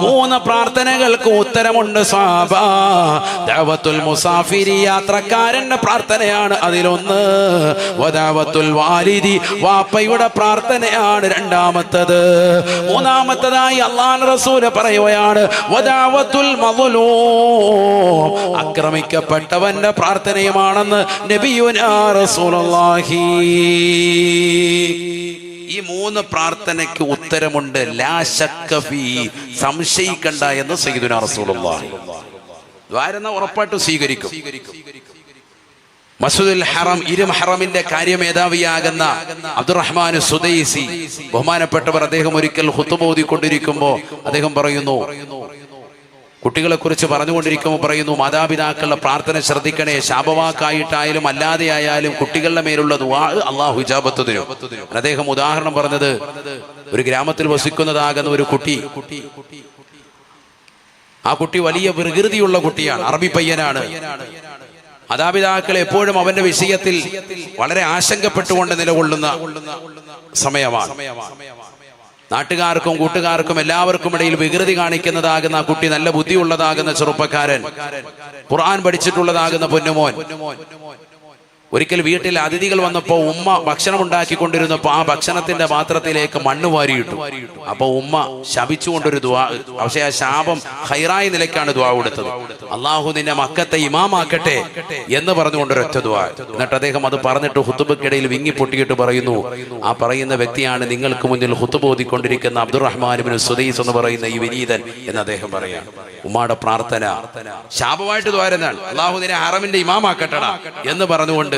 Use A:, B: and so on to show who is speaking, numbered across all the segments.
A: മൂന്ന് പ്രാർത്ഥനകൾക്ക് ഉത്തരമുണ്ട് സ്വാബ ദഅവത്തുൽ മുസാഫിരി യാത്രക്കാരന്റെ പ്രാർത്ഥനയാണ് അതിലൊന്ന്. വദാവത്തുൽ വാലിദി വാപ്പയുടെ പ്രാർത്ഥനയാണ് രണ്ടാമത്തത്. മൂന്നാമത്തതായി അള്ളാൻ റസൂൽ പറയുകയാണ് വദാവത്തുൽ മദ്ലൂം ആക്രമിക്കപ്പെട്ടവന്റെ പ്രാർത്ഥനയുമാണെന്ന് നബിയുനാ റസൂലുള്ളാഹി. ഈ മൂന്ന് പ്രാർത്ഥനയ്ക്ക് ഉത്തരമുണ്ട്. സംശയിക്കണ്ട എന്ന് സയ്യിദുനാ റസൂലുള്ളാഹി. ദ്വാരെന്ന ഉറപ്പായിട്ട് സ്വീകരിക്കും. മസൂദുൽ ഹറം ഇരു ഹറമിന്റെ കാര്യമേധാവിയാകുന്ന അബ്ദുറഹ്മാൻ സുദൈസി ബഹുമാനപ്പെട്ടവർ അദ്ദേഹം ഒരിക്കൽ ഹുത്തുബോധിക്കൊണ്ടിരിക്കുമ്പോ അദ്ദേഹം പറയുന്നു കുട്ടികളെ കുറിച്ച് പറഞ്ഞുകൊണ്ടിരിക്കുമ്പോൾ പറയുന്നു മാതാപിതാക്കളുടെ പ്രാർത്ഥന ശ്രദ്ധിക്കണേ ശാപവാക്കായിട്ടായാലും അല്ലാതെ ആയാലും കുട്ടികളുടെ മേലുള്ള അള്ളാഹു ഹിജാബത്ത് തരും. അദ്ദേഹം ഉദാഹരണം പറഞ്ഞത് ഒരു ഗ്രാമത്തിൽ വസിക്കുന്നതാകുന്ന ഒരു കുട്ടി. ആ കുട്ടി വലിയ വികൃതിയുള്ള കുട്ടിയാണ് അറബി പയ്യനാണ്. മാതാപിതാക്കൾ എപ്പോഴും അവന്റെ വിഷയത്തിൽ വളരെ ആശങ്കപ്പെട്ടുകൊണ്ട് നിലകൊള്ളുന്ന സമയമാണ്. നാട്ടുകാർക്കും കൂട്ടുകാർക്കും എല്ലാവർക്കും ഇടയിൽ വികൃതി കാണിക്കുന്നതാകുന്ന കുട്ടി നല്ല ബുദ്ധിയുള്ളതാകുന്ന ചെറുപ്പക്കാരൻ. ഖുർആൻ പഠിച്ചിട്ടുള്ളതാകുന്ന പൊന്നുമോൻ. ഒരിക്കൽ വീട്ടിൽ അതിഥികൾ വന്നപ്പോ ഉമ്മ ഭക്ഷണം ഉണ്ടാക്കിക്കൊണ്ടിരുന്നപ്പോ ആ ഭക്ഷണത്തിന്റെ പാത്രത്തിലേക്ക് മണ്ണ് വാരിയിട്ടു. അപ്പൊ ഉമ്മ ശപിച്ചുകൊണ്ടൊരു ദ്വാ പക്ഷെ ആ ശാപം ഹൈറായ നിലയ്ക്കാണ് ദ്വാ കൊടുത്തത്. അള്ളാഹു നിന്നെ മക്കത്തെ ഇമാമാക്കട്ടെ എന്ന് പറഞ്ഞുകൊണ്ടൊരു ഒറ്റ ദ്വാ എന്നിട്ട് അദ്ദേഹം അത് പറഞ്ഞിട്ട് ഹുത്തുബക്കിടയിൽ വിങ്ങി പൊട്ടിയിട്ട് പറയുന്നു ആ പറയുന്ന വ്യക്തിയാണ് നിങ്ങൾക്ക് മുന്നിൽ ഹുത്തുബ് ഓതിക്കൊണ്ടിരിക്കുന്ന അബ്ദുറഹ്മാൻ സുദീസ് എന്ന് പറയുന്ന ഈ വിനീതൻ എന്ന് അദ്ദേഹം പറയാണ് ഉമ്മാടെ പ്രാർത്ഥന. ശാപമായിട്ട് ദ്വാരനാൾ അള്ളാഹു നിന്നെ ഹറമിന്റെ ഇമാമാക്കട്ടട എന്ന് പറഞ്ഞുകൊണ്ട്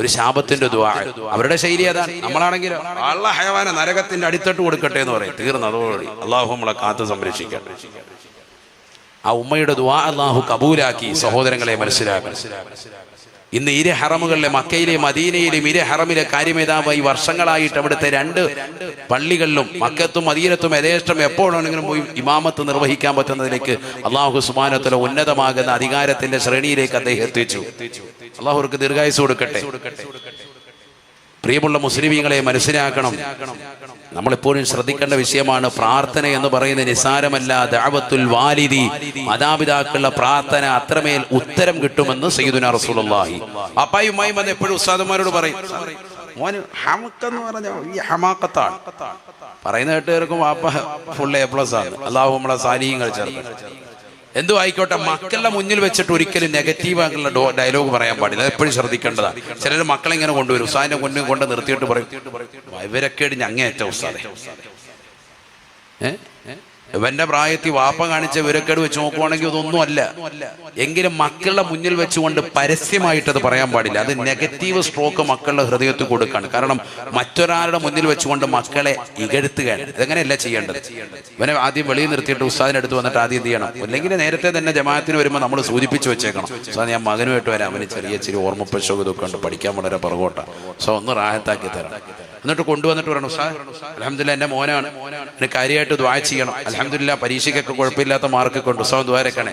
A: ഒരു ശാപത്തിന്റെ ദ്വാ അവരുടെ ശൈലി അതാണ്. നമ്മളാണെങ്കിൽ അള്ള ഹയവാന നരകത്തിന്റെ അടിത്തട്ട് കൊടുക്കട്ടെ എന്ന് പറയും. തീർന്നു അതോടുകൂടി അള്ളാഹു നമ്മളെ കാത്തു സംരക്ഷിക്കട്ടെ ആ ഉമ്മയുടെ ദ്വാ അള്ളാഹു കബൂലാക്കി സഹോദരങ്ങളെ മനസ്സിലാക്കണം. ഇന്ന് ഇരു ഹറമുകളിലെ മക്കയിലെയും മദീനയിലെയും ഇരു ഹറമിലെ കാര്യമേതാവായി വർഷങ്ങളായിട്ട് അവിടുത്തെ രണ്ട് പള്ളികളിലും മക്കത്തും മദീനത്തും യഥേഷ്ടം എപ്പോഴാണെങ്കിലും പോയി ഇമാമത്ത് നിർവഹിക്കാൻ പറ്റുന്നതിലേക്ക് അള്ളാഹു സുമാനത്തിലെ ഉന്നതമാകുന്ന അധികാരത്തിന്റെ ശ്രേണിയിലേക്ക് അദ്ദേഹം എത്തിച്ചു. അള്ളാഹുർക്ക് ദീർഘായുസ് കൊടുക്കട്ടെ. പ്രിയമുള്ള മുസ്ലിമീങ്ങളെ മനസ്സിലാക്കണം. നമ്മളെപ്പോഴും ശ്രദ്ധിക്കേണ്ട വിഷയമാണ് പ്രാർത്ഥന എന്ന് പറയുന്നത് നിസാരമല്ല ദാവത്തുൽ വാലിദി. മാതാപിതാക്കളുടെ പ്രാർത്ഥന അത്രമേൽ ഉത്തരം കിട്ടുമെന്ന് സയ്യിദുന റസൂലുള്ളാഹി. അപ്പായും വന്ന് എപ്പോഴും ഉസ്താദന്മാരോട് പറയും മോന് ഹമക്കെന്ന് പറഞ്ഞ ഈ ഹമാക്കത്താണ്. പറയുന്ന കേട്ടുകാർക്കും വാപ്പ ഫുൾ എ പ്ലസ് ആണ്. അള്ളാഹു നമ്മളെ സാലിയും ചേർത്ത്. എന്തോ ആയിക്കോട്ടെ മക്കളുടെ മുന്നിൽ വെച്ചിട്ട് ഒരിക്കലും നെഗറ്റീവ് ആയിട്ടുള്ള ഡോ ഡയലോഗ് പറയാൻ പാടില്ല. എപ്പോഴും ശ്രദ്ധിക്കേണ്ടതാണ് ചിലർ മക്കളെ ഇങ്ങനെ കൊണ്ടുവരും? ഉസ്താദിന്റെ മുന്നിൽ കൊണ്ട് നിർത്തിയിട്ട് പറയും. ഇവരൊക്കെ ഞങ്ങേറ്റ ഉസ്താദെ. ഏ? ഇവന്റെ പ്രായത്തിൽ വാപ്പ കാണിച്ച വിവരക്കേട് വെച്ച് നോക്കുവാണെങ്കിൽ ഇതൊന്നും അല്ല എങ്കിലും മക്കളുടെ മുന്നിൽ വെച്ചുകൊണ്ട് പരസ്യമായിട്ട് അത് പറയാൻ പാടില്ല. അത് നെഗറ്റീവ് സ്ട്രോക്ക് മക്കളുടെ ഹൃദയത്തിൽ കൊടുക്കാണ്. കാരണം മറ്റൊരാളുടെ മുന്നിൽ വെച്ചുകൊണ്ട് മക്കളെ ഇകഴ്ത്തുകയാണ്. ഇതെങ്ങനെയല്ല ചെയ്യേണ്ടത്? ഇവനെ ആദ്യം വെളിയിൽ നിർത്തിയിട്ട് ഉസ്താദിന്റെ അടുത്ത് വന്നിട്ട് ആദ്യം എന്ത് ചെയ്യണം? അല്ലെങ്കിൽ നേരത്തെ തന്നെ ജമാഅത്തിന് വരുമ്പോൾ നമ്മൾ സൂചിപ്പിച്ചു വെച്ചേക്കണം. ഉസ്താദ് ഞാൻ മകനുമായിട്ട് വരാം. അവന് ചെറിയ ചെറിയ ഓർമ്മപ്പശോക ഇതൊക്കെ ഉണ്ട്. പഠിക്കാൻ വളരെ പുറകോട്ടാണ് സോ ഒന്ന് റാഹത്താക്കി തരാം. എന്നിട്ട് കൊണ്ടുവന്നിട്ട് പറയണം സാർ അലഹമില്ല എന്റെ മോനാണ്. എന്നെ കാര്യമായിട്ട് ദ്വാ ചെയ്യണം. അലഹമില്ല പരീക്ഷയ്ക്കൊക്കെ കുഴപ്പമില്ലാത്ത മാർക്ക് കൊണ്ട് ഉത്സവം ദ്വാരക്കണേ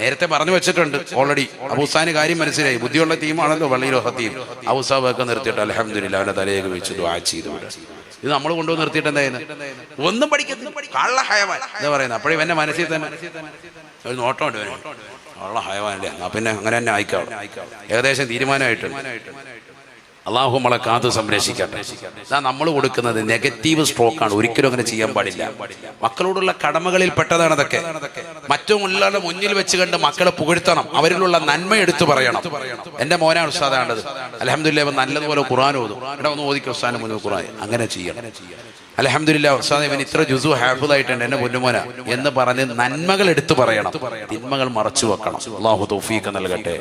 A: നേരത്തെ പറഞ്ഞു വെച്ചിട്ടുണ്ട് ഓൾറെഡി അബൂസാന് കാര്യം മനസ്സിലായി. ബുദ്ധിയുള്ള ടീമാണല്ലോ വള്ളിയിലോ ടീം അബൂസാബ് ഒക്കെ നിർത്തിയിട്ട് അലഹമില്ല അവന്റെ തലയൊക്കെ വെച്ച് ദ്വാ ചെയ്തു. ഇത് നമ്മൾ കൊണ്ടുവന്ന് നിർത്തിയിട്ട് എന്തായിരുന്നു ഒന്നും പഠിക്കുന്നു എന്താ പറയുന്നത് അപ്പോഴും എന്റെ മനസ്സിൽ തന്നെ. ഒരു നോട്ടമുണ്ട്. കള്ള ഹയവാനല്ലേ. പിന്നെ അങ്ങനെ തന്നെ ആയിക്കാവും ഏകദേശം തീരുമാനമായിട്ടുണ്ട്. അള്ളാഹു നമ്മളെ കാത്തു സംരക്ഷിക്കട്ടെ. നമ്മൾ കൊടുക്കുന്നത് നെഗറ്റീവ് സ്ട്രോക്കാണ് ഒരിക്കലും അങ്ങനെ ചെയ്യാൻ പാടില്ല. മക്കളോടുള്ള കടമകളിൽ പെട്ടതാണ് അതൊക്കെ മറ്റുമുള്ളവരുടെ മുന്നിൽ വെച്ച് കണ്ട് മക്കളെ പുകഴ്ത്തണം. അവരിലുള്ള നന്മ എടുത്തു പറയണം. എന്റെ മോനാണ് ഉസ്താദാണ്ടത് അലഹമില്ല നല്ലതുപോലെ ഖുറാൻ ഓതും. ഇവിടെ ഒന്ന് ഓദിക്കും ഉസ്താദിന് മുന്നിൽ ഖുറാൻ അങ്ങനെ ചെയ്യണം. അലഹമില്ല ഉസ്താദ് ഇവൻ ഇത്ര ജുസു ഹാഫിദായിട്ടുണ്ട് എന്റെ പൊന്നുമോന. എന്ന് പറഞ്ഞ് നന്മകൾ എടുത്തു പറയണം. തിന്മകൾ മറച്ചു വെക്കണം. അള്ളാഹു തൗഫീഖ് നൽകട്ടെ.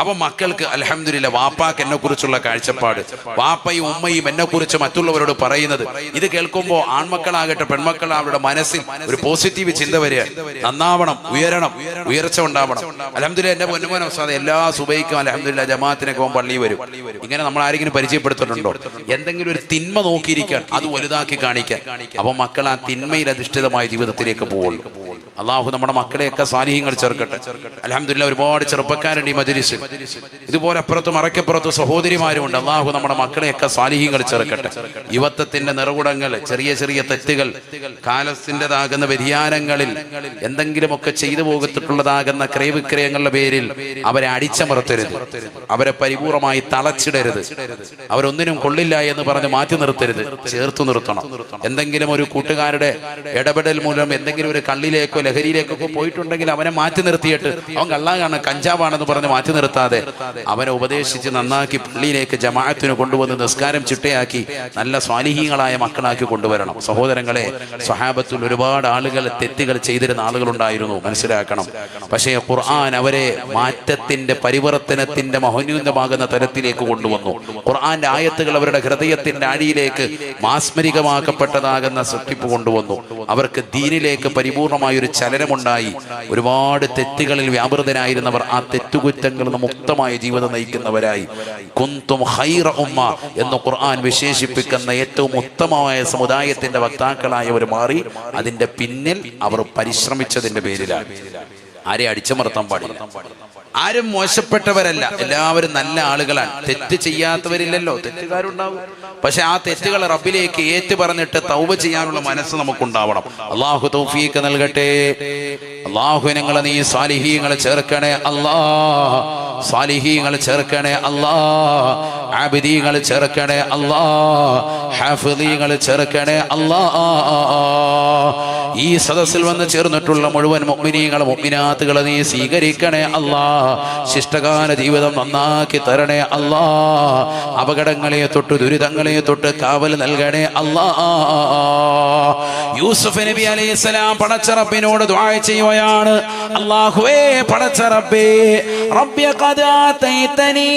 A: അപ്പൊ മക്കൾക്ക് അലഹമില്ല വാപ്പാക്ക് എന്നെ കുറിച്ചുള്ള കാഴ്ചപ്പാട് വാപ്പയും ഉമ്മയും എന്നെ കുറിച്ച് മറ്റുള്ളവരോട് പറയുന്നത്. ഇത് കേൾക്കുമ്പോൾ ആൺമക്കളാകട്ടെ പെൺമക്കളാവരുടെ മനസ്സിൽ ഒരു പോസിറ്റീവ് ചിന്ത വരിക. നന്നാവണം ഉയരണം ഉയർച്ച ഉണ്ടാവണം. അലഹമില്ല എന്റെ പൊന്നുമോന ഉസ്താദ് എല്ലാ സുബൈക്കും അലഹമില്ല ജമാഅത്തിനൊക്കെ പള്ളി വരും. ഇങ്ങനെ നമ്മൾ ആരെങ്കിലും പരിചയപ്പെടുത്തിയിട്ടുണ്ടോ എന്തെങ്കിലും ഒരു തിന്മ നോക്കിയിരിക്കാൻ അത് വലുതാക്കി കാണിക്കാൻ. അപ്പൊ മക്കൾ ആ തിന്മയിൽ അധിഷ്ഠിതമായ ജീവിതത്തിലേക്ക് പോകുള്ളൂ അള്ളാഹു നമ്മുടെ മക്കളെയൊക്കെ സാലിഹ്യങ്ങൾ ചേർക്കട്ടെ. അലഹമില്ല ഒരുപാട് ചെറുപ്പക്കാരുണ്ട് ഈ മജലിസിൽ. ഇതുപോലെ അപ്പുറത്തും അറക്കപ്പുറത്തും സഹോദരിമാരുമുണ്ട്. അള്ളാഹു നമ്മുടെ മക്കളെയൊക്കെ സാലിഹ്യങ്ങൾ ചേർക്കട്ടെ. യുവത്വത്തിന്റെ നിറകുടങ്ങൾ ചെറിയ ചെറിയ തെറ്റുകൾ കാലത്തിന്റെതാകുന്ന വ്യതിയാനങ്ങളിൽ എന്തെങ്കിലുമൊക്കെ ചെയ്തു പോകത്തിട്ടുള്ളതാകുന്ന ക്രയവിക്രയങ്ങളുടെ പേരിൽ അവരെ അടിച്ചമർത്തരുത്. അവരെ പരിപൂർണമായി തളച്ചിടരുത്. അവരൊന്നിനും കൊള്ളില്ല എന്ന് പറഞ്ഞ് മാറ്റി നിർത്തരുത്. ചേർത്തു നിർത്തണം. എന്തെങ്കിലും ഒരു കൂട്ടുകാരുടെ ഇടപെടൽ മൂലം എന്തെങ്കിലും ഒരു കള്ളിലേക്കോ ലഹരിയിലേക്കോ ഒക്കെ പോയിട്ടുണ്ടെങ്കിൽ അവനെ മാറ്റി നിർത്തിയിട്ട് അവൻ കള്ളാകാണ് കഞ്ചാവാണെന്ന് പറഞ്ഞ് മാറ്റി നിർത്താതെ അവനെ ഉപദേശിച്ച് നന്നാക്കി പള്ളിയിലേക്ക് ജമാഅത്തിന് കൊണ്ടുവന്ന് നിസ്കാരം ചിട്ടയാക്കി നല്ല സ്വാലിഹീങ്ങളായ മക്കളാക്കി കൊണ്ടുവരണം. സഹോദരങ്ങളെ സ്വഹാബത്തിൽ ഒരുപാട് ആളുകൾ തെറ്റുകൾ ചെയ്തിരുന്ന ആളുകളുണ്ടായിരുന്നു മനസ്സിലാക്കണം. പക്ഷേ ഖുർആൻ അവരെ മാറ്റത്തിന്റെ പരിവർത്തനത്തിന്റെ മഹോന്നതമാകുന്ന തരത്തിലേക്ക് കൊണ്ടുവന്നു. ഖുർആന്റെ ആയത്തുകൾ അവരുടെ ഹൃദയത്തിന്റെ അടിയിലേക്ക് മാസ്മരികമാക്കപ്പെട്ടതാകുന്ന സൃഷ്ടിപ്പ് കൊണ്ടുവന്നു. അവർക്ക് ദീനിലേക്ക് പരിപൂർണമായ ഒരു ചലനമുണ്ടായി. ഒരുപാട് തെറ്റുകളിൽ വ്യാപൃതനായിരുന്നവർ ആ തെറ്റുകുറ്റങ്ങളിൽ നിന്ന് മുക്തമായ ജീവിതം നയിക്കുന്നവരായി. കുന്തും ഹൈറ ഉമ്മ എന്ന് ഖുർആൻ വിശേഷിപ്പിക്കുന്ന ഏറ്റവും ഉത്തമമായ സമുദായത്തിന്റെ വക്താക്കളായവർ മാറി. അതിന്റെ പിന്നിൽ അവർ പരിശ്രമിച്ചതിന്റെ പേരിലാണ്. ആരെ അടിച്ചമർത്താൻ പാടില്ല? ആരും മോശപ്പെട്ടവരല്ല. എല്ലാവരും നല്ല ആളുകളാണ്. തെറ്റ് ചെയ്യാത്തവരില്ലല്ലോ. തെറ്റുകാരുണ്ടാവും. പക്ഷെ ആ തെറ്റുകൾ റബ്ബിലേക്ക് ഏറ്റു പറഞ്ഞിട്ട് തൗബ ചെയ്യാനുള്ള മനസ്സ് നമുക്കുണ്ടാവണം. അള്ളാഹു തൗഫീക്ക് നൽകട്ടെ. അള്ളാഹു ഞങ്ങളെ നീ സാലിഹീങ്ങളെ ചേർക്കണേ അല്ലാ. സാലിഹീങ്ങൾ ചേർക്കണേ അല്ലാ. ആബിദീങ്ങൾ ചേർക്കണേ അല്ലാ. ഹാഫിദീങ്ങൾ ചേർക്കണേ അല്ലാ. ഈ സദസ്സിൽ വന്ന് ചേർന്നിട്ടുള്ള മുഴുവൻ മുഅ്മിനീങ്ങളെ മുഅ്മിനാത്തുകളെ നീ സ്വീകരിക്കണേ അല്ലാ. ശിഷ്ടകാല ജീവിതം നന്നാക്കി തരണേ അല്ലാ അപകടങ്ങളെ തൊട്ട് ദുരിതങ്ങളെ തൊട്ട് കാവൽ നൽകണേ അല്ലാ യൂസുഫ് നബി അലൈഹി സ്വലാം പടച്ചറബിനോട് ദുആ ചെയ്യുകയാണ് അല്ലാഹുവേ പടച്ചറബേ റബ്ബി ഖദ് ആതൈതനി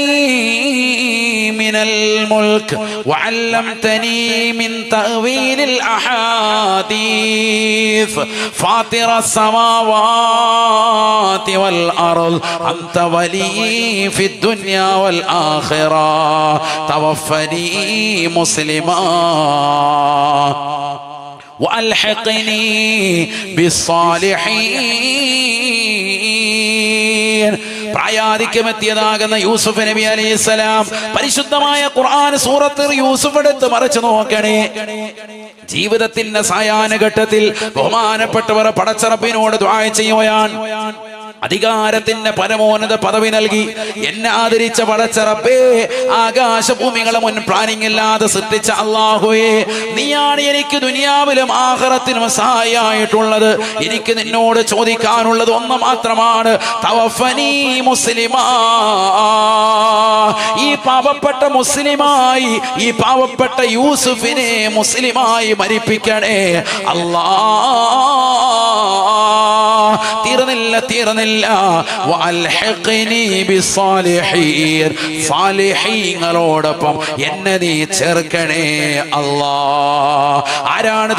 A: മിനൽ മുൽക്ക് വഅല്ലംതനി മിൻ തഅവീലിൽ അഹാദീസ് ഫാത്തിറ السماوات والأرض أنت ولي في الدنيا والآخرة توفني مسلما وألحقني بالصالحين പ്രായാധിക്യമെത്തിയതാകുന്ന യൂസുഫ് നബി അലൈഹി സ്വലാം പരിശുദ്ധമായ ഖുർആൻ സൂറത്ത് യൂസുഫ് എടുത്ത് മറിച്ചു നോക്കണേ ജീവിതത്തിന്റെ സായാഹ്ന ഘട്ടത്തിൽ ബഹുമാനപ്പെട്ടവർ പടച്ചറപ്പിനോട് ദ്വായ ചെയ്യുകയാണ് അധികാരത്തിന്റെ പരമോന്നത പദവി നൽകി. എന്നെ ആദരിച്ച പടച്ചറപ്പേ ആകാശഭൂമികളെ മുൻ പ്ലാനിങ് ഇല്ലാതെ സൃഷ്ടിച്ച അള്ളാഹുവേ നീയാണ് എനിക്ക് ദുനിയാവിലും ആഹ്റത്തിനും സഹായമായിട്ടുള്ളത് എനിക്ക് നിന്നോട് ചോദിക്കാനുള്ളത് ഒന്ന് മാത്രമാണ്. മുസ്ലിമാ. ഈ പാവപ്പെട്ട മുസ്ലിമായി ഈ പാവപ്പെട്ട യൂസുഫിനെ മുസ്ലിമായി മരിപ്പിക്കണേ. അല്ലാ. തീർന്നില്ല തീർന്നില്ല. സാലിഹീങ്ങളോടൊപ്പം എന്നെ നീ ചേർക്കണേ അല്ലാ. ആരാണ്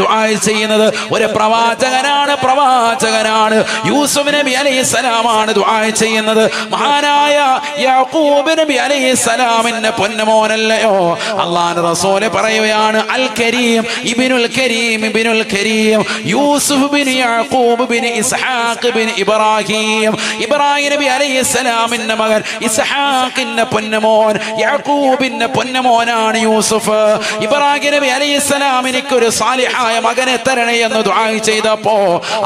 A: ചെയ്യുന്നത്? ഒരു പ്രവാചകനാണ് പ്രവാചകനാണ്. യൂസുഫ് നബി അലൈഹി സ്വലാമാണ് ചെയ്യുന്നത്. മഹാനായ യാക്കൂബ് നബി അലൈഹിസ്സലാമിന്റെ പൊന്നമോനല്ലയോ? അള്ളാൻ റസൂൽ പറയുകയാണ് അൽ കരീം ഇബിനുൽ കരീം ഇബിനുൽ കരീം. യൂസുഫ് ബിൻ യാക്കൂബ് ബിൻ ഇസ്ഹാഖ് ബിൻ ഇബ്രാഹിം. ഇബ്രാഹിം നബി അലൈഹിസ്സലാമിന്റെ മകൻ ഇസ്ഹാഖിന്റെ പൊന്നമോൻ യാക്കൂബിന്റെ പൊന്നമോനാണ് യൂസുഫ്. ഇബ്രാഹിം നബി അലൈഹിസ്സലാം എനിക്കൊരു സാലിഹായ മകനെ തരണേ എന്ന് ദുആ ചെയ്തപ്പോ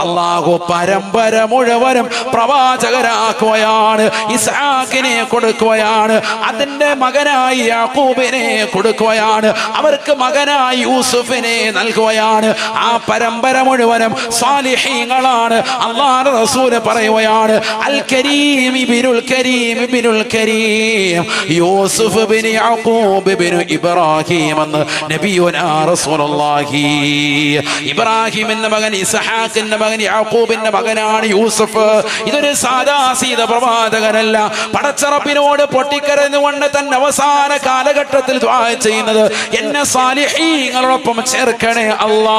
A: അള്ളാഹു പരമ്പര മുഴുവനും പ്രവാചകരാക്കുകയാണ് ഇസ്ഹാഖിനെ കൊടുക്കുകയാണ് അതിന്റെ മകനായി യാക്കൂബിനെ കൊടുക്കുകയാണ് അവർക്ക് മകനായി യൂസുഫിനെ നൽകുകയാണ്. ആ പരമ്പര മുഴുവനും സാലിഹീങ്ങളാണ്. അള്ളാഹ് റസൂൽ പറയുകയാണ് അൽ കരീം ഇബ്നുൽ കരീം ഇബ്നുൽ കരീം യൂസുഫ് ബിൻ യാഖൂബ് ബിൻ ഇബ്രാഹിം എന്ന് നബിയുനാ റസൂലുള്ളാഹി. ഇബ്രാഹിമിന്റെ മകൻ ഇസ്ഹാഖിന്റെ മകൻ യാഖൂബിന്റെ മകനാണ് യൂസുഫ്. ഇതൊരു സാദാ സീത പ്രവാചകനല്ല. പടച്ചറപ്പിനോട് പൊട്ടിക്കരഞ്ഞുകൊണ്ട് തന്റെ അവസാന കാലഘട്ടത്തിൽ ദ്വാ ചെയ്യുന്നത് എന്നെ സാലിഹീങ്ങളോടൊപ്പം ചേർക്കണേ അല്ലാ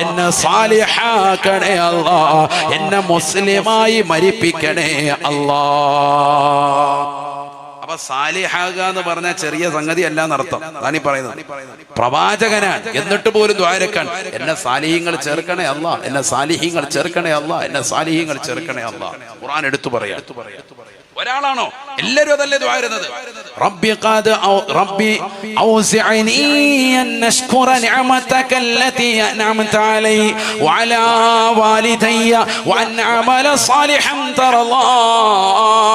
A: എന്നെ സാലിഹാക്കണേ അല്ലാ എന്നെ മുസ്ലിമായി മരിപ്പിക്കണേ അല്ലാ. അപ്പൊ സാലിഹാകുക എന്ന് പറഞ്ഞ ചെറിയ സംഗതി അല്ല എന്നർത്ഥം താനീ പറയുന്നത്. പ്രവാചകനാണ് എന്നിട്ട് പോലും ദ്വാരക്കാൻ എന്നെ സാലിഹ്യങ്ങൾ ചേർക്കണേ അല്ല. എന്നെ സാലിഹ്യങ്ങൾ ചേർക്കണേ അല്ല. എന്നെ സാലിഹ്യങ്ങൾ ചേർക്കണേ അല്ല. ഖുർആൻ എടുത്തു പറയാ. ഒരാളാണോ? എല്ലാരും അതല്ലേ ദ്വാരുന്നത് തറല്ലാഹു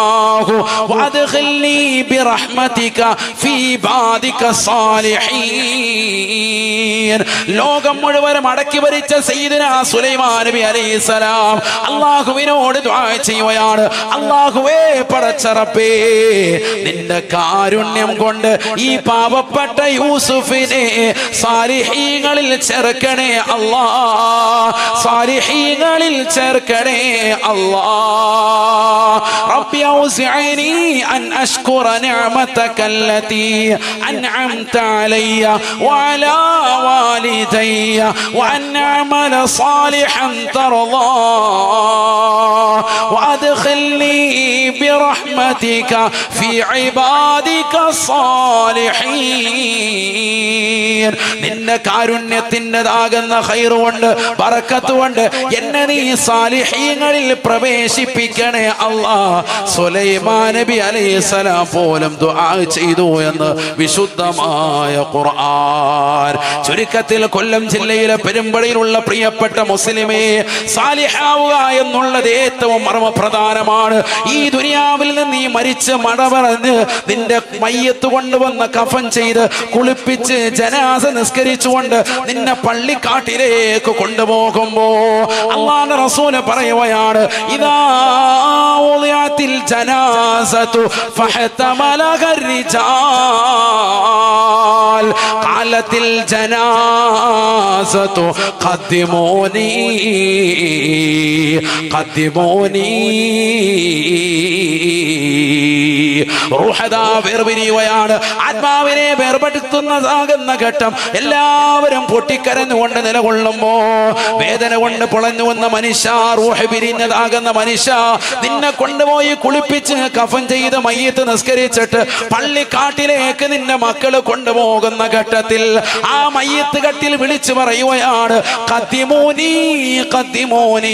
A: وادخلني برحمتك في ബാദിക الصالحين. ലോകം മുഴുവനും അടക്കി ഭരിച്ച സയ്യിദുനാ സുലൈമാൻ നബി അലൈഹിസ്സലാം അല്ലാഹുവിനോട് ദുആ ചെയ്യുകയാണ്. അല്ലാഹുവേ പടച്ചറപ്പേ നിന്റെ കാരുണ്യം കൊണ്ട് ഈ പാവപ്പെട്ട യൂസുഫിനെ സാലിഹീങ്ങളിൽ ചേർക്കണേ അല്ലാ. സാലിഹീങ്ങളിൽ ചേർക്കണേ അല്ലാ. ربي أوزعني أن അഷ്കുറ നിഅമതക التي أنعمت علي وعلى والدي وأن أعمل صالحا ترضاه وأدخلني برحمتك في عبادك الصالحين നിന്റെ കാരുണ്യത്തിൻ്റെതാകുന്ന ഹൈറ് കൊണ്ട് ബറക്കത്ത് കൊണ്ട് എന്നെ നീ സാലിഹീങ്ങളിൽ പ്രവേശിപ്പിക്കണേ അല്ലാ സുലൈമാൻ നബി അലൈഹിസ്സലാം പോലും ചെയ്തു എന്ന് വിശുദ്ധമായ ഖുർആൻ. ചുരുക്കത്തിൽ കൊല്ലം ജില്ലയിലെ പെരുമ്പടയിലുള്ള പ്രിയപ്പെട്ട മുസ്ലിമേ സാലിഹാവുക എന്നുള്ളത് ഏറ്റവും മർമ്മപ്രധാനമാണ്. ഈ ദുനിയാവിൽ നിന്ന് നീ മരിച്ച് മട പറഞ്ഞ് നിന്റെ മയ്യത്ത് കൊണ്ടുവന്ന കഫൻ ചെയ്ത് കുളിപ്പിച്ച് ജനാസ നിസ്കരിച്ചുകൊണ്ട് നിന്നെ പള്ളിക്കാട്ടിലേക്ക് കൊണ്ടുപോകുമ്പോ അള്ളാന്റെ റസൂൽ പറയുകയാണ് ഇതാ ജനാസത്തു فاحتملها الرجال قالت الجنازة قدموني قدموني റൂഹദാ വേർപിരിയുകയാണ് ആത്മാവിനെ വേർപെടുത്തുന്നതാകുന്ന ഘട്ടം എല്ലാവരും പൊട്ടിക്കരഞ്ഞുകൊണ്ട് നിലകൊള്ളുമ്പോ വേദന കൊണ്ട് പൊളഞ്ഞു വന്ന മനുഷ്യ റൂഹ് പിരിഞ്ഞതാകുന്ന മനുഷ്യ നിന്നെ കൊണ്ടുപോയി കുളിപ്പിച്ച് കഫൻ ചെയ്ത് മയ്യത്ത് നിസ്കരിച്ചിട്ട് പള്ളിക്കാട്ടിലേക്ക് നിന്റെ മക്കൾ കൊണ്ടുപോകുന്ന ഘട്ടത്തിൽ ആ മയ്യത്ത് കട്ടിൽ വിളിച്ചു പറയുകയാണ് കത്തിമോനി കത്തിമോനി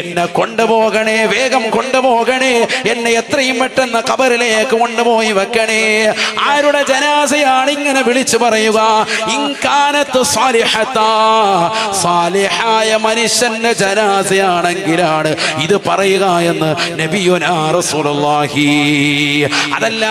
A: എന്നെ കൊണ്ടുപോകണേ വേഗം കൊണ്ടുപോകണേ എന്നെ എത്രയും പെട്ടെന്ന് കബറിലേക്ക് കൊണ്ടുപോയി വെക്കണേ. ആരുടെ ജനാസയാണ് ഇങ്ങനെ വിളിച്ചു പറയുക ഇൻകാനത്ത് സാലിഹായ മനുഷ്യന്റെ ജനാസയാണെങ്കിലാണ് ഇത് പറയുക എന്ന് നബിയുനാ റസൂലുള്ളാഹി. അതല്ല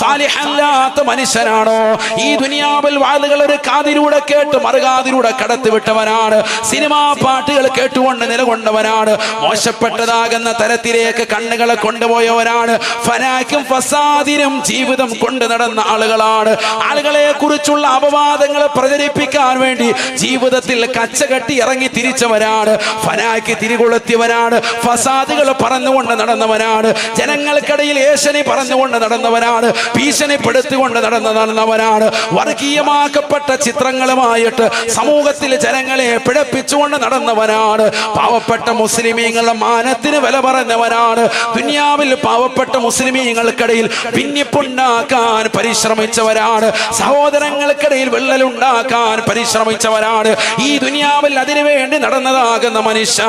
A: സാലിഹല്ലാത്ത മനുഷ്യനാണോ? ഈ ദുനിയാവിൽ വാതുകൾ ഒരു കാതിലൂടെ കേട്ട് മറുകാതിലൂടെ കടത്തിവിട്ടവനാണ് സിനിമാ പാട്ടുകൾ കേട്ടുകൊണ്ട് നിലകൊണ്ടവനാണ്. മോശപ്പെട്ടതാകുന്ന തരത്തിലേക്ക് കണ്ണുകളെ കൊണ്ടുപോയവനാണ്. ഫനാക്കും ഫസാദിനും ജീവിതം കൊണ്ട് നടന്ന ആളുകളാണ്. ആളുകളെ കുറിച്ചുള്ള അപവാദങ്ങൾ പ്രചരിപ്പിക്കാൻ വേണ്ടി ജീവിതത്തിൽ കച്ചകെട്ടി ഇറങ്ങി തിരിച്ചവനാണ് ഫനാക്ക് തിരികൊളുത്തിയവനാണ്. ഫസാദുകൾ പറഞ്ഞുകൊണ്ട് നടന്നവനാണ്. ജനങ്ങൾക്കിടയിൽ ഏശനെ പറഞ്ഞുകൊണ്ട് നടന്നവനാണ് ഭീഷണിപ്പെടുത്തിക്കൊണ്ട് നടന്ന നടന്നവനാണ് വർഗീയമാക്കപ്പെട്ട ചിത്രങ്ങളുമായിട്ട് സമൂഹത്തിൽ ജനങ്ങളെ പിഴപ്പിച്ചുകൊണ്ട് നടന്നവനാണ് പാവപ്പെട്ട മുസ്ലിമീങ്ങളുടെ മാനത്തിന് വില പറഞ്ഞവനാണ് ദുനിയാവിൽ പാവപ്പെട്ട മുസ്ലിമീങ്ങൾക്കിടയിൽ ഭിന്നിപ്പുണ്ടാക്കാൻ പരിശ്രമിച്ചവരാണ്. സഹോദരങ്ങൾക്കിടയിൽ വിള്ളലുണ്ടാക്കാൻ പരിശ്രമിച്ചവരാണ്. ഈ ദുനിയാവിൽ അതിനുവേണ്ടി നടന്നതാകുന്ന മനുഷ്യ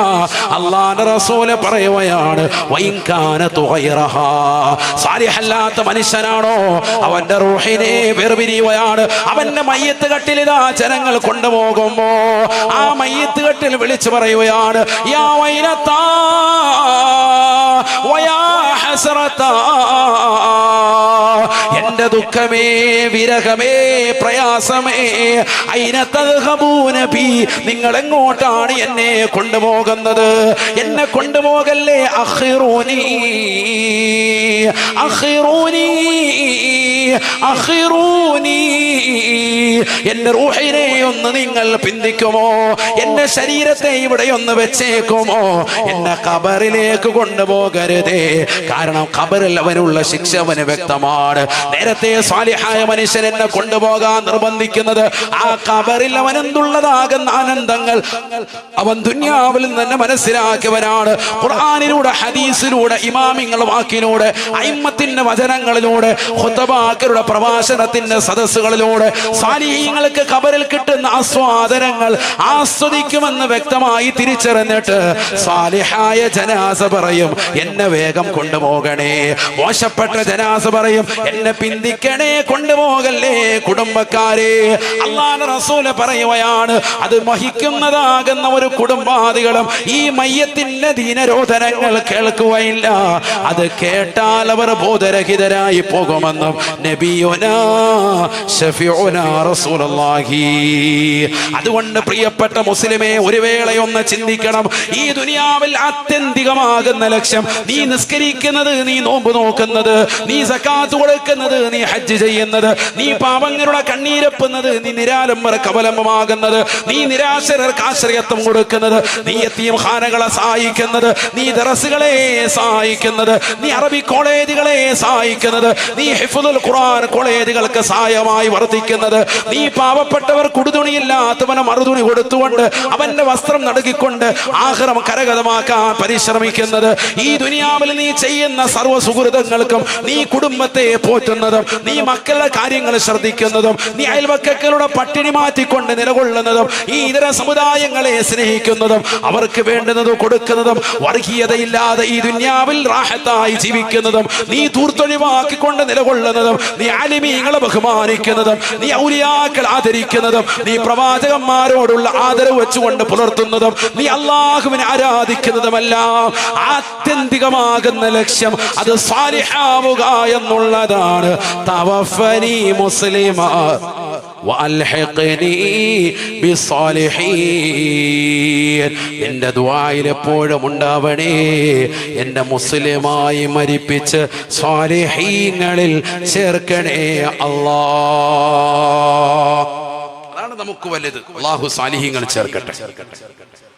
A: അള്ളാന്റെ റസൂൽ പറയുകയാണ് ഗൈറഹാ. സാലിഹല്ലാത്ത മനുഷ്യനാണോ? അവന്റെ റൂഹിനെ വേർപിരിയുകയാണ് അവന്റെ മയ്യത്ത് കട്ടിൽ ഇതാ ജനങ്ങൾ കൊണ്ടുപോകുമ്പോ ആ മയ്യത്ത് കട്ടിൽ വിളിച്ചു പറയുകയാണ് യാ വൈനത്താ വയാ ഹസ്രത്താ. എന്റെ ദുഃഖമേ വിരഹമേ പ്രയാസമേ. നബി നിങ്ങൾ എങ്ങോട്ടാണ് എന്നെ കൊണ്ടുപോകുന്നത്? എന്നെ കൊണ്ടുപോകല്ലേ? അഹിറൂനി അഹിറൂനി അഹിറൂനി എന്റെ റൂഹിനെ ഒന്ന് നിങ്ങൾ പിന്തിക്കുമോ? എന്റെ ശരീരത്തെ ഇവിടെ ഒന്ന് വെച്ചേക്കുമോ? എന്നെ കബറിലേക്ക് കൊണ്ടുപോകരുതേ. കാരണം ഖബറിൽ അവനുള്ള ശിക്ഷ അവന് വ്യക്തമാണ്. നേരത്തെ സ്വാലിഹായ മനുഷ്യൻ എന്നെ കൊണ്ടുപോകാൻ നിർബന്ധിക്കുന്നത് ആ ഖബറിൽ അവൻ എന്തുള്ളതാകുന്ന ആനന്ദങ്ങൾ അവൻ ദുന്യാവിൽ തന്നെ മനസ്സിലാക്കിയവനാണ്. ഖുർആാനിലൂടെ ഹദീസിലൂടെ ഇമാമിങ്ങൾ വാക്കിലൂടെ അയിമ്മത്തിന്റെ വചനങ്ങളിലൂടെ ഹുത്തബാക്കരുടെ പ്രഭാഷണത്തിന്റെ സദസ്സുകളിലൂടെ സാലിഹീങ്ങൾക്ക് ഖബറിൽ കിട്ടുന്ന ആസ്വാദനങ്ങൾ ആസ്വദിക്കുമെന്ന് വ്യക്തമായി തിരിച്ചറിഞ്ഞിട്ട് സാലിഹായ ജനാസ പറയും എന്നെ വേഗം കൊണ്ടുപോകണേ. മോശപ്പെട്ട ജനാസ് പറയും എന്നെ പിന്തിക്കണേ കൊണ്ടുപോകല്ലേ കുടുംബക്കാരെ? അള്ളാഹ് റസൂൽ പറയുകയാണ് അത് മഹിക്കുന്നതാകുന്ന ഒരു കുടുംബാദികളും ഈ മയ്യത്തിന്റെ ദീനരോധനങ്ങൾ കേൾക്കുകയില്ല. അത് കേട്ടാൽ അവർ ബോധരഹിതരായി പോകുമെന്നും അതുകൊണ്ട് പ്രിയപ്പെട്ട മുസ്ലിമെ ഒരു വേളയൊന്ന് ചിന്തിക്കണം. ഈ ദുനിയാവിൽ ആത്യന്തികമാകുന്ന ലക്ഷ്യം നീ നിസ്കരിക്കുന്നത് നീ നോമ്പ് നോക്കുന്നത്? നീ സക്കാത്ത് കൊടുക്കുന്നത്? നീ ഹജ്ജ് ചെയ്യുന്നത്? നീ പാപങ്ങളുടെ കണ്ണീരപ്പുന്നത്? നീ നിരാലംബർക്ക് അവലംബമാകുന്നത് നീ നിരാശരർക്ക് ആശ്രയത്വം കൊടുക്കുന്നത്? നീ എത്തിയും ഖാനകളെ സഹായിക്കുന്നത്? നീ ദറസുകളെ സഹായിക്കുന്നത്? നീ അറബി കോളേജുകളെ സഹായിക്കുന്നത്? നീ ഹിഫുദുൽ ഖുർആൻ കോളേജുകൾക്ക് സഹായമായി വർദ്ധിക്കുന്നത് നീ പാവപ്പെട്ടവർ കുടുതുണിയില്ലാത്തവന് മറുതുണി കൊടുത്തുകൊണ്ട് അവന്റെ വസ്ത്രം നടുക്കിക്കൊണ്ട് ആഹ്റം കരകതമാക്കാൻ പരിശ്രമിക്കുന്നത്? ഈ ദുനിയാവിൽ നീ ചെയ്യുന്ന സർവ സുഹൃതങ്ങൾക്കും നീ കുടുംബത്തെ പോറ്റുന്നതും നീ മക്കളുടെ കാര്യങ്ങൾ ശ്രദ്ധിക്കുന്നതും നീ അയൽവക്കക്കളുടെ പട്ടിണി മാറ്റിക്കൊണ്ട് നിലകൊള്ളുന്നതും ഈ ഇതര സമുദായങ്ങളെ സ്നേഹിക്കുന്നതും അവർക്ക് വേണ്ടുന്നത് കൊടുക്കുന്നതും വർഗീയതയില്ലാതെ ഈ ദുന്യാവിൽ റാഹത്തായി ജീവിക്കുന്നതും നീ തൂർത്തൊഴിവാക്കിക്കൊണ്ട് നിലകൊള്ളുന്നതും നീ അലിമീങ്ങളെ ബഹുമാനിക്കുന്നതും നീ ഔലിയാക്കൾ ആദരിക്കുന്നതും നീ പ്രവാചകന്മാരോടുള്ള ആദരവ് വെച്ചുകൊണ്ട് പുലർത്തുന്നതും നീ അള്ളാഹുവിനെ ആരാധിക്കുന്നതുമെല്ലാം ആത്യന്തികമാകുന്ന ലക്ഷ്യം അത് സാലിഹാവുക എന്നുള്ളതാണ്. തവഫനി മുസ്ലിമ. എന്റെ ദുആയിൽ എപ്പോഴും ഉണ്ടാവണേ. എന്റെ മുസ്ലിമായി മരിപ്പിച്ച് സ്വാലിഹീങ്ങളിൽ ചേർക്കണേ അല്ലാ. അതാണ് നമുക്ക് വലുത്. അള്ളാഹു സാലിഹീങ്ങൾ ചേർക്കട്ടെ.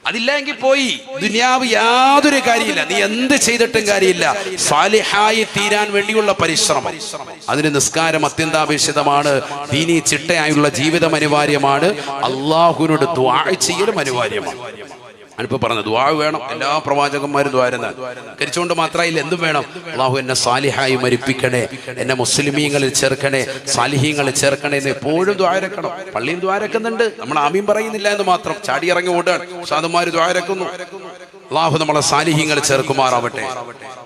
A: അതില്ലെങ്കിൽ പോയി. ദുനിയാവ് യാതൊരു കാര്യമില്ല. നീ എന്ത് ചെയ്തിട്ടും കാര്യമില്ല. സാലിഹായി തീരാൻ വേണ്ടിയുള്ള പരിശ്രമം. അതിന് നിസ്കാരം അത്യന്താപേക്ഷിതമാണ്. ദീനി ചിട്ടയായുള്ള ജീവിതം അനിവാര്യമാണ്. അള്ളാഹുവിനോട് ദ്വാ ചെയ്യലും അനിവാര്യമാണ്. ഞാനിപ്പോ പറഞ്ഞത് ദ്വാ വേണം. എല്ലാ പ്രവാചകന്മാരും ദ്വാരുന്ന കരിച്ചുകൊണ്ട് മാത്രമായില്ല എന്തും വേണം. അള്ളാഹു എന്നെ സാലിഹായി മരിപ്പിക്കണേ എന്നെ മുസ്ലിമീങ്ങളിൽ ചേർക്കണേ സാലിഹീങ്ങളിൽ ചേർക്കണേ എന്ന് എപ്പോഴും ദ്വാരക്കണം പള്ളിയും ദ്വാരക്കുന്നുണ്ട് നമ്മൾ ആമീൻ പറയുന്നില്ല എന്ന് മാത്രം. ചാടി ഇറങ്ങി ഓടുകയാണ്. സാധുമാര് ദ്വാരക്കുന്നു അള്ളാഹു നമ്മളെ സാലിഹീങ്ങൾ ചേർക്കുമാറാവട്ടെ.